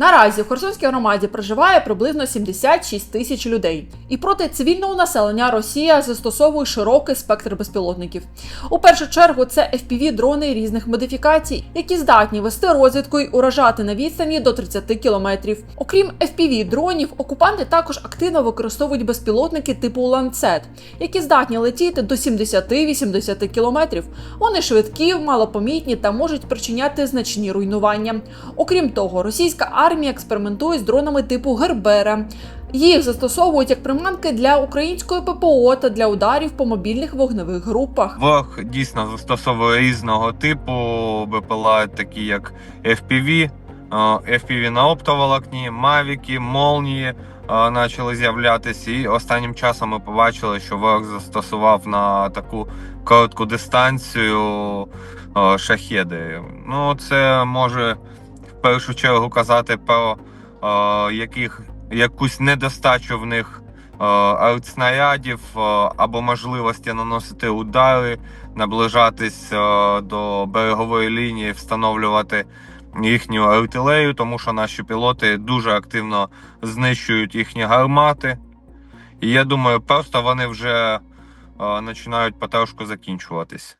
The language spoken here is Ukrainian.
Наразі в Херсонській громаді проживає приблизно 76 тисяч людей, і проти цивільного населення Росія застосовує широкий спектр безпілотників. У першу чергу це fpv дрони різних модифікацій, які здатні вести розвідку й уражати на відстані до 30 кілометрів. Окрім fpv дронів, окупанти також активно використовують безпілотники типу ланцет, які здатні летіти до 70-80 кілометрів. Вони швидкі, малопомітні та можуть причиняти значні руйнування. Окрім того, російська армія експериментує з дронами типу Гербера. Їх застосовують як приманки для української ППО та для ударів по мобільних вогневих групах. Ворог дійсно застосовує різного типу БПЛА, такі як FPV, FPV на оптоволокні, мавіки, молнії почали з'являтися. І останнім часом ми побачили, що ворог застосував на таку коротку дистанцію шахеди. Ну, це може першу чергу казати про е, яких, якусь недостачу в них е, артснарядів е, або можливості наносити удари, наближатись е, до берегової лінії, встановлювати їхню артилерію, тому що наші пілоти дуже активно знищують їхні гармати. І я думаю, просто вони вже е, починають потрошку закінчуватись.